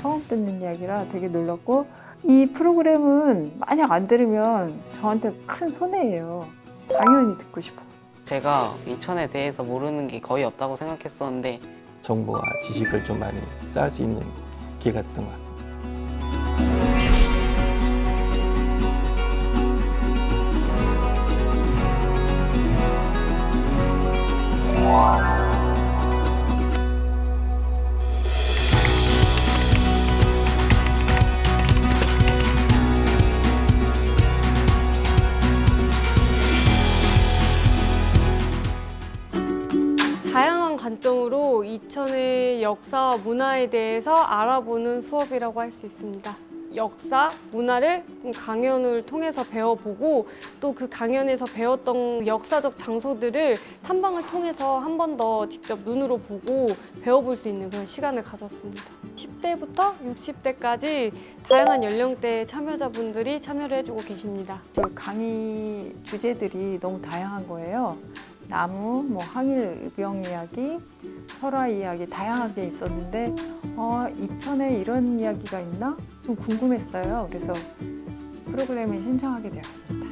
처음 듣는 이야기라 되게 놀랐고 이 프로그램은 만약 안 들으면 저한테 큰 손해예요. 당연히 듣고 싶어. 제가 이천에 대해서 모르는 게 거의 없다고 생각했었는데 정보와 지식을 좀 많이 쌓을 수 있는 기회가 됐던 것 같습니다. 역사와 문화에 대해서 알아보는 수업이라고 할 수 있습니다. 역사, 문화를 강연을 통해서 배워보고 또 그 강연에서 배웠던 역사적 장소들을 탐방을 통해서 한 번 더 직접 눈으로 보고 배워볼 수 있는 그런 시간을 가졌습니다. 10대부터 60대까지 다양한 연령대의 참여자분들이 참여를 해주고 계십니다. 그 강의 주제들이 너무 다양한 거예요. 나무, 뭐 항일 의병 이야기, 설화 이야기 다양하게 있었는데 어, 이천에 이런 이야기가 있나? 좀 궁금했어요. 그래서 프로그램을 신청하게 되었습니다.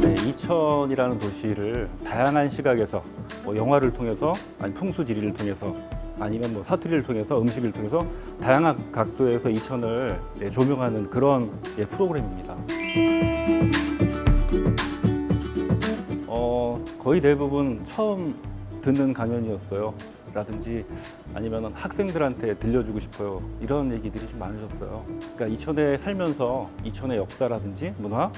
네, 이천이라는 도시를 다양한 시각에서 뭐 영화를 통해서 아니 풍수지리를 통해서 아니면 뭐 사투리를 통해서 음식을 통해서 다양한 각도에서 이천을 예, 조명하는 그런 예, 프로그램입니다. 어, 거의 대부분 처음 듣는 강연이었어요. 라든지 아니면 학생들한테 들려주고 싶어요. 이런 얘기들이 좀 많으셨어요. 그러니까 이천에 살면서 이천의 역사라든지 문화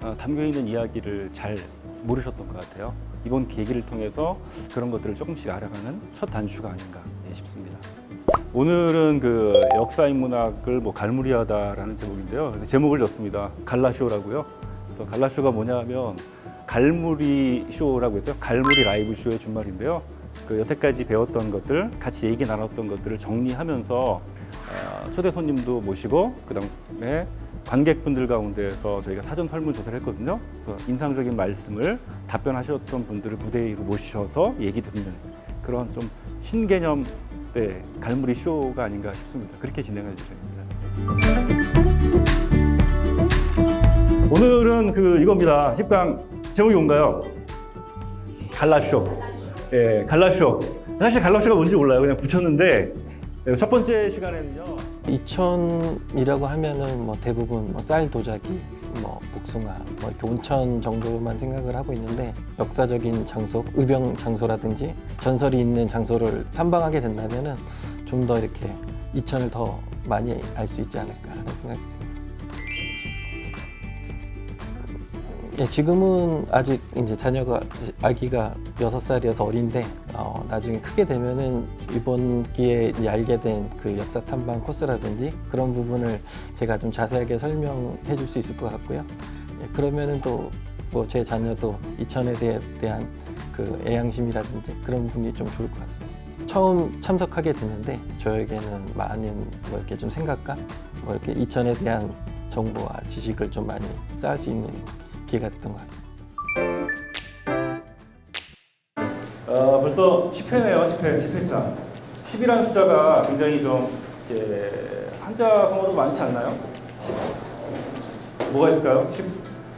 어, 담겨 있는 이야기를 잘 모르셨던 것 같아요. 이번 계기를 통해서 그런 것들을 조금씩 알아가는 첫 단추가 아닌가 예, 싶습니다. 오늘은 그 역사 인문학을 뭐 갈무리하다라는 제목인데요. 제목을 줬습니다. 갈라쇼라고요. 그래서 갈라쇼가 뭐냐면 갈무리 쇼라고 해서 갈무리 라이브 쇼의 준말인데요. 그 여태까지 배웠던 것들, 같이 얘기 나눴던 것들을 정리하면서 어, 초대 손님도 모시고 그다음에 관객분들 가운데서 저희가 사전 설문 조사를 했거든요. 그래서 인상적인 말씀을 답변하셨던 분들을 무대 위로 모셔서 얘기 듣는 그런 좀 신개념 때 갈무리 쇼가 아닌가 싶습니다. 그렇게 진행할 예정입니다. 오늘은 그 이겁니다. 식당 제목이 뭔가요? 갈라쇼. 예, 갈라쇼. 사실 갈라쇼가 뭔지 몰라요. 그냥 붙였는데 예, 첫 번째 시간에는요. 이천이라고 하면은 뭐 대부분 뭐 쌀 도자기, 뭐 복숭아, 뭐 온천 정도만 생각을 하고 있는데 역사적인 장소, 의병 장소라든지 전설이 있는 장소를 탐방하게 된다면은 좀 더 이렇게 이천을 더 많이 알 수 있지 않을까라는 생각이 듭니다. 예, 지금은 아직 이제 자녀가 아기가 여섯 살이어서 어린데 어, 나중에 크게 되면은 이번 기회에 알게 된 그 역사 탐방 코스라든지 그런 부분을 제가 좀 자세하게 설명해 줄 수 있을 것 같고요. 예, 그러면은 또 뭐 제 자녀도 이천에 대해, 대한 그 애양심이라든지 그런 부분이 좀 좋을 것 같습니다. 처음 참석하게 됐는데 저에게는 많은 뭐 이렇게 좀 생각과 뭐 이렇게 이천에 대한 정보와 지식을 좀 많이 쌓을 수 있는 기회가 됐던 것 같습니다. 어, 벌써 10회네요, 10회, 10회차. 10이라는 숫자가 굉장히 좀 이렇게 한자 성어도 많지 않나요? 10. 뭐가 있을까요? 10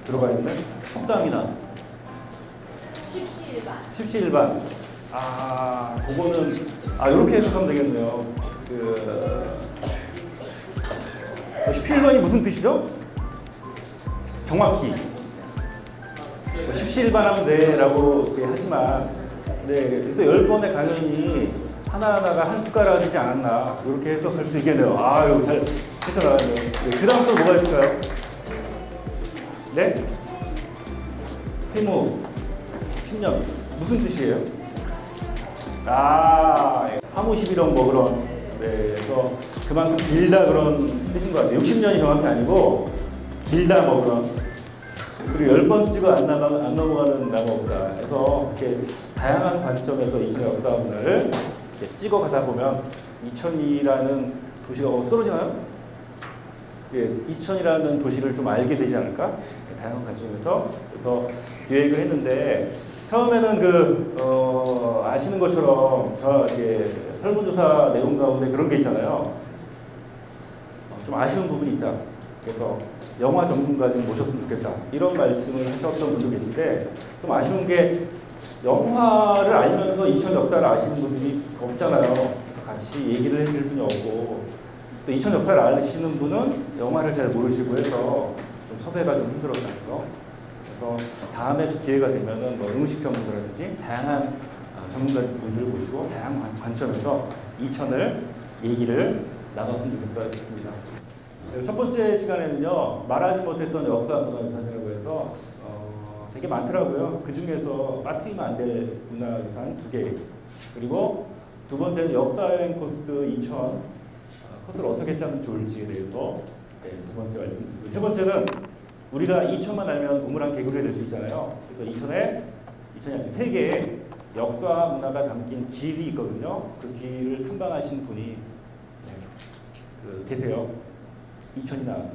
들어가 있는 속담이나 십시일반. 아, 그거는 아 이렇게 해석하면 되겠네요. 그 어, 십시일반이 무슨 뜻이죠? 정확히 뭐 십시일반하면 돼라고 하지만 네 그래서 열 번의 강연이 하나하나가 한 숟가락이지 않았나 이렇게 해석할 수 있겠네요. 아유 잘 해석나가네요. 네, 그 다음 또 뭐가 있을까요? 네? 해무 10년 무슨 뜻이에요? 아 화무 11원 뭐 그런 네 그래서 그만큼 길다 그런 뜻인 것 같아요. 60년이 정확히 아니고 길다 뭐 그런 그리고 열 번 찍어 안, 넘어, 안 넘어가는 나무보다 해서 이렇게 다양한 관점에서 이천의 역사 문화를 찍어가다 보면 이천이라는 도시가 어, 쓰러지나요? 예, 이천이라는 도시를 좀 알게 되지 않을까? 예, 다양한 관점에서 그래서 기획을 했는데 처음에는 그 어, 아시는 것처럼 저 이렇게 설문조사 내용 가운데 그런 게 있잖아요. 어, 좀 아쉬운 부분이 있다. 그래서 영화 전문가 좀 모셨으면 좋겠다. 이런 말씀을 하셨던 분도 계신데 좀 아쉬운 게 영화를 알면서 이천 역사를 아시는 분들이 없잖아요. 그래서 같이 얘기를 해줄 분이 없고 또 이천 역사를 아시는 분은 영화를 잘 모르시고 해서 좀 섭외가 좀 힘들었다는 거. 그래서 다음에 또 기회가 되면은 뭐 음식 전문가라든지 다양한 어, 전문가분들 모시고 다양한 관- 관점에서 이천을 얘기를 나눴으면 좋겠습니다. 네, 첫 번째 시간에는요 말하지 못했던 역사 문화 유산이라고 해서 어, 되게 많더라고요. 그 중에서 빠뜨리면 안 될 문화유산 두 개. 그리고 두 번째는 역사여행 코스 2000 어, 코스를 어떻게 짜면 좋을지에 대해서 네, 두 번째 말씀드리고 세 번째는 우리가 2000만 알면 우물한 개구리가 될 수 있잖아요. 그래서 2000에 2000이 아니고 세계에 역사 문화가 담긴 길이 있거든요. 그 길을 탐방하신 분이 네, 그 계세요. 2000이나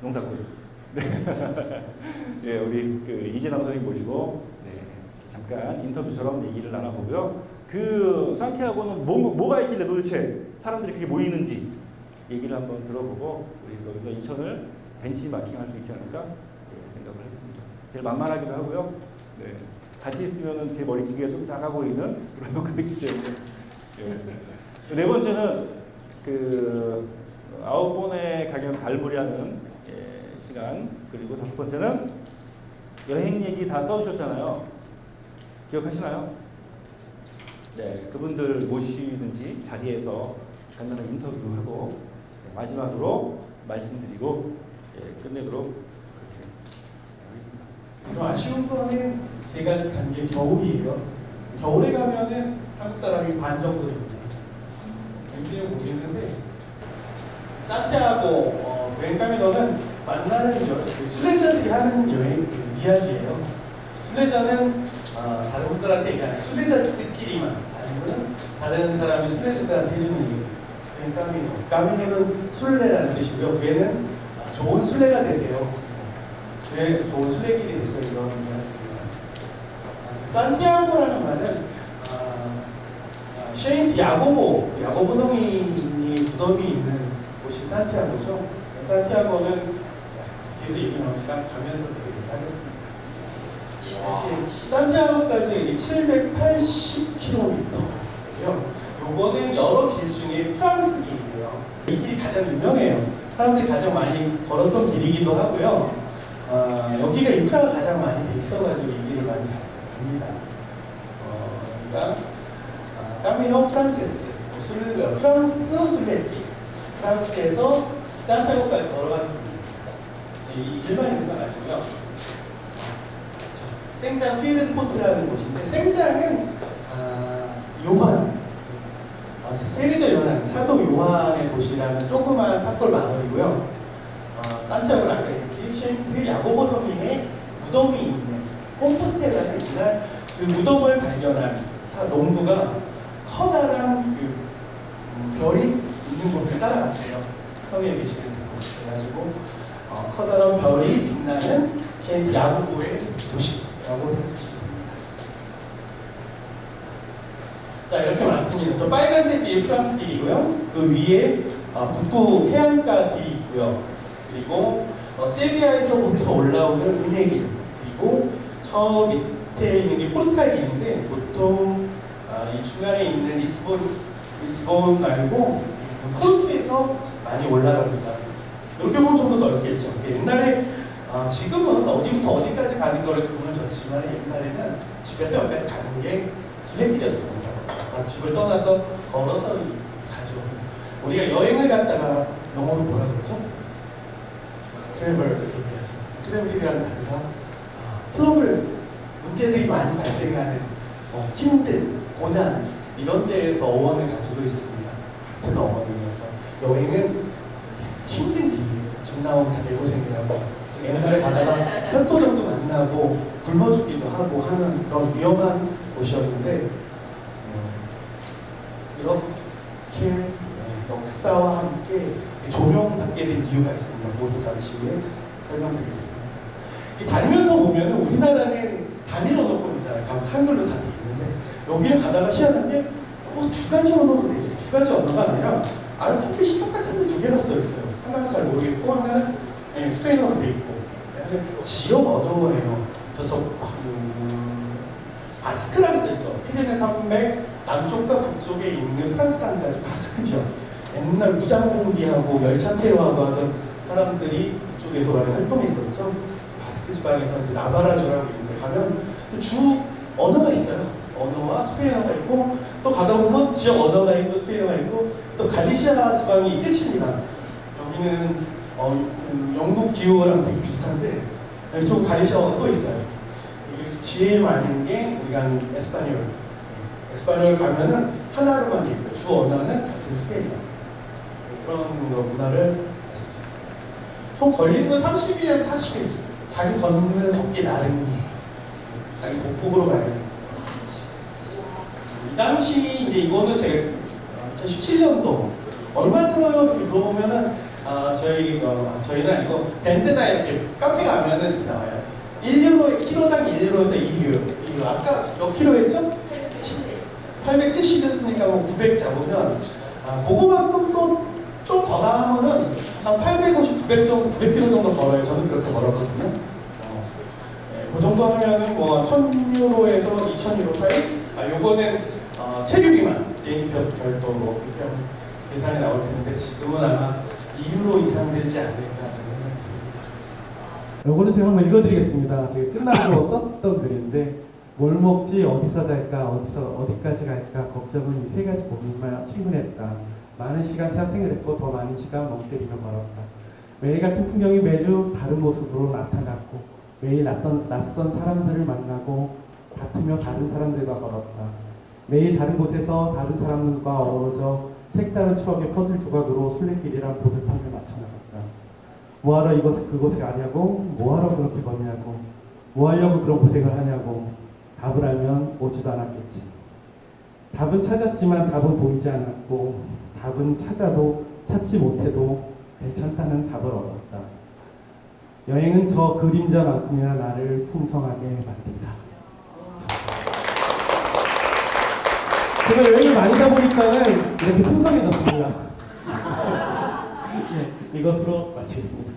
농사꾼. 네. 예, 우리 그 이재남 선생님 모시고 네, 잠깐 인터뷰처럼 얘기를 나눠보고요. 그 산티아고는 뭐, 뭐가 있길래 도대체 사람들이 그게 모이는지 얘기를 한번 들어보고 우리 거기서 인천을 벤치마킹할 수 있지 않을까 예, 생각을 했습니다. 제일 만만하기도 하고요. 네. 같이 있으면 제 머리 기계가 좀 작아 보이는 그런 효과가 있기 때문에 예. 네 번째는 그 아홉 번의 강연 갈무리하는 예, 시간 그리고 다섯 번째는 여행 얘기 다 써주셨잖아요. 기억하시나요? 네, 그분들 모시든지 자리에서 간단한 인터뷰하고 네, 마지막으로 말씀드리고 예, 끝내도록 그렇게 하겠습니다. 좀 아쉬운 거는 제가 간 게 겨울이에요. 겨울에 가면은 한국 사람이 반 정도 됩니다. 왠지는 모르겠는데 산티아고 어, 부엔카미노는 만나는 여, 그 순례자들이 하는 여행 그 이야기예요. 순례자는 어, 다른 분들한테 얘기하는 순례자들끼리만 아니면 다른 사람이 순례자들한테 해주는 얘기. 부엔카미노. 까미노는 순례라는 뜻이고요. 부에는 아, 좋은 순례가 되세요. 주의 좋은 순례길이 돼서 이런 이야기입니다. 아, 산티아고라는 말은 아, 아, 셰인트 야고보, 야고보 성인이 무덤이 있는 곳이 산티아고죠. 산티아고는 얘기 나오니까 가면서 얘기하겠습니다. 산티아고까지 780km예요. 요거는 여러 길 중에 프랑스 길이에요. 이 길이 가장 유명해요. 사람들이 가장 많이 걸었던 길이기도 하고요. 어, 여기가 인프라가 가장 많이 돼 있어가지고 이 길을 많이 갔습니다. 어, 여기가 아, 까미노 프란세스, 술, 어, 프랑스 순례길. 프랑스에서 산타고까지 걸어가는. 있는 건 아니고요. 생장 피에르드 포트라는 곳인데 생장은 아, 요한 아, 세계적 요한 사도 요한의 도시라는 조그만 탑골 마을이고요. 어, 산티아고는 아까 얘기했듯이 셰인트 야고보 성인의 무덤이 있는 콤포스텔라는 이날 그 무덤을 발견한 사- 농부가 커다란 그 음, 별이 있는 곳을 따라갔대요. 성에 계시는 곳. 그래가지고 어, 커다란 별이 빛나는 셰인트 야고보의 도시라고 생각하시면 됩니다. 자 이렇게 많습니다. 저 빨간색 길이 프랑스 길이고요. 그 위에 어, 북부 해안가 길이 있고요. 그리고 어, 세비야에서부터 올라오는 은혜길 그리고 저 밑에 있는 게 포르투갈 길인데 보통 아, 이 중간에 있는 리스본 리스본 말고 코르투에서 많이 올라갑니다. 이렇게 보면 좀 더 넓겠죠. 옛날에 아, 지금은 어디부터 어디까지 가는 거를 구분을 줬지만 옛날에는 집에서 여기까지 가는 게 순례길이었습니다. 아, 집을 떠나서 걸어서 가죠. 우리가 여행을 갔다가 영어로 뭐라 그러죠? 트래블 이렇게 얘기하죠. 트래블이라는 단어가 아, 트러블 문제들이 많이 발생하는 어, 힘든 고난 이런 데에서 어원을 가지고 있습니다. 같은 어원이어서 여행은 힘든 길 나오면 다 내고생이라고 옛날에 가다가 산도적도 만나고 굶어 죽기도 하고 하는 그런 위험한 곳이었는데 어, 이렇게 네, 역사와 함께 조명받게 된 이유가 있습니다. 모두 잠시 후에 설명드리겠습니다. 이 달면서 보면 우리나라는 단일 언어권이잖아요. 각 한글로 다돼 있는데 여기를 가다가 희한하게 어, 두 가지 언어로 돼 있어요. 두 가지 언어가 아니라 알파벳이 똑같은 게 두 개가 써 있어요. 하나는 잘 모르겠고 하나는 예, 스페인어로 돼 있고 지역 언어예요. 저서 음, 바스크라고 써있죠. 피레네 산맥 남쪽과 북쪽에 있는 프랑스 땅까지 바스크 지역. 옛날 무장공기하고 열차 테러하고 하던 사람들이 그쪽에서 활동했었죠. 바스크 지방에서 이제 나바라주라고 있는데 가면 그주 언어가 있어요. 언어와 스페인어가 있고 또 가다 보면 지역 언어가 있고 스페인어가 있고 또 갈리시아 지방이 끝입니다. 여기는 어, 그 영국 기후랑 되게 비슷한데 이쪽 갈리시아어가 또 있어요. 여기서 제일 많은 게 우리가 아는 에스파뇰. 에스파뇰 가면은 하나로만 돼 있고 주 언어는 같은 스페인어. 그런 거 문화를 있습니다. 총 걸리는 건 30일에서 40일. 자기 걷는 걷기 나름이에요. 자기 복복으로 가야 돼요. 이 당시 이제 이거는 제가 2017년도 얼마 들어요? 이렇게 물어보면은 아 저희 어, 저희는 아니고 밴드나 이렇게 카페 가면은 이렇게 나와요. 1유로 키로당 1유로에서 2유. 2유. 아까 몇 킬로 했죠? 870이었으니까 뭐 900 잡으면 아 그거만큼 또 좀 더 나가면은 한 850, 900 정도, 900km 정도 걸어요. 저는 그렇게 걸었거든요. 어, 네, 그 정도 하면은 뭐 1000유로에서 2000유로 사이. 아 요거는 어, 체류비만 별, 별도로 이렇게 계산이 나올 텐데 지금은 아마 2유로 이상 되지 않을까 좀 생각이 듭니다. 요거는 제가 한번 읽어드리겠습니다. 제가 끝나고 썼던 글인데 뭘 먹지 어디서 잘까 어디서 어디까지 갈까 걱정은 이 세 가지 고민만 충분했다. 많은 시간 사생을 했고 더 많은 시간 멍 때리며 걸었다. 매일 같은 풍경이 매주 다른 모습으로 나타났고 매일 낯선, 낯선 사람들을 만나고 다투며 다른 사람들과 걸었다. 매일 다른 곳에서 다른 사람들과 어우러져 색다른 추억의 퍼즐 조각으로 순례길이란 보드판을 맞춰 나갔다. 뭐하러 이곳 그곳에 가냐고? 뭐하러 그렇게 걷냐고? 뭐 하려고 그런 고생을 하냐고? 답을 알면 오지도 않았겠지. 답은 찾았지만 답은 보이지 않았고 답은 찾아도 찾지 못해도 괜찮다는 답을 얻었다. 여행은 저 그림자만큼이나 나를 풍성하게 만든다 제가 여행을 많이 가보니까는 이렇게 풍성해졌습니다. 네, 이것으로 마치겠습니다.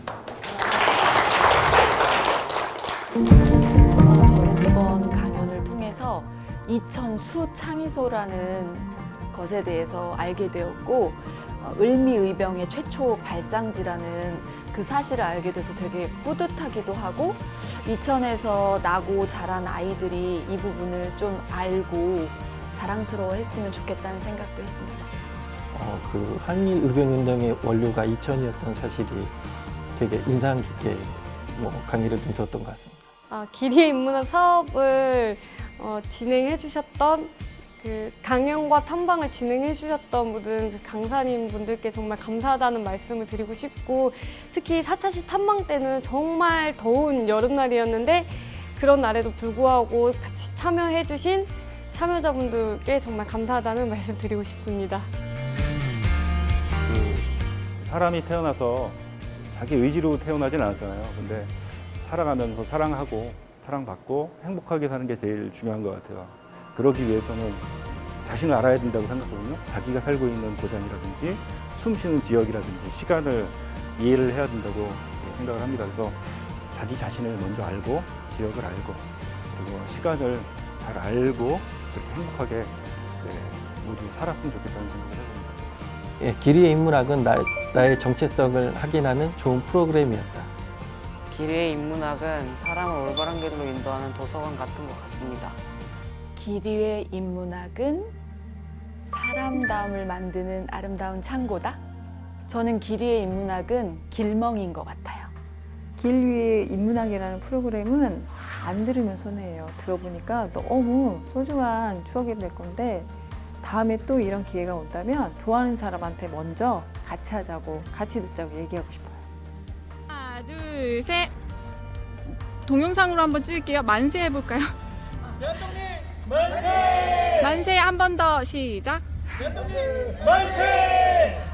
어, 저는 이번 강연을 통해서 이천 수 창의소라는 것에 대해서 알게 되었고 어, 을미의병의 최초 발상지라는 그 사실을 알게 돼서 되게 뿌듯하기도 하고 이천에서 나고 자란 아이들이 이 부분을 좀 알고 자랑스러워했으면 좋겠다는 생각도 했습니다. 어, 그 한일 의병운동의 원료가 이천이었던 사실이 되게 인상 깊게 뭐 강의를 좀 들었던 것 같습니다. 아, 기리의 인문학 사업을 어, 진행해 주셨던 그 강연과 탐방을 진행해 주셨던 모든 그 강사님 분들께 정말 감사하다는 말씀을 드리고 싶고 특히 4차시 탐방 때는 정말 더운 여름날이었는데 그런 날에도 불구하고 같이 참여해 주신 참여자분들께 정말 감사하다는 말씀 드리고 싶습니다. 그 사람이 태어나서 자기 의지로 태어나진 않았잖아요. 근데 살아가면서 사랑하고 사랑받고 행복하게 사는 게 제일 중요한 것 같아요. 그러기 위해서는 자신을 알아야 된다고 생각하거든요. 자기가 살고 있는 고장이라든지 숨 쉬는 지역이라든지 시간을 이해를 해야 된다고 생각을 합니다. 그래서 자기 자신을 먼저 알고 지역을 알고 그리고 시간을 잘 알고 그렇게 행복하게 네, 모두 살았으면 좋겠다는 생각을 해봅니다. 예, 길이의 인문학은 나, 나의 정체성을 확인하는 좋은 프로그램이었다. 길이의 인문학은 사람을 올바른 길로 인도하는 도서관 같은 것 같습니다. 기리의 인문학은 사람다움을 만드는 아름다운 창고다. 저는 기리의 인문학은 길멍인 것 같아요. 길 위의 인문학이라는 프로그램은 안 들으면 손해예요. 들어보니까 너무 소중한 추억이 될 건데 다음에 또 이런 기회가 온다면 좋아하는 사람한테 먼저 같이 하자고 같이 듣자고 얘기하고 싶어요. 하나, 둘, 셋. 동영상으로 한번 찍을게요. 만세 해볼까요? 만세! 만세 한 번 더 시작. 만세!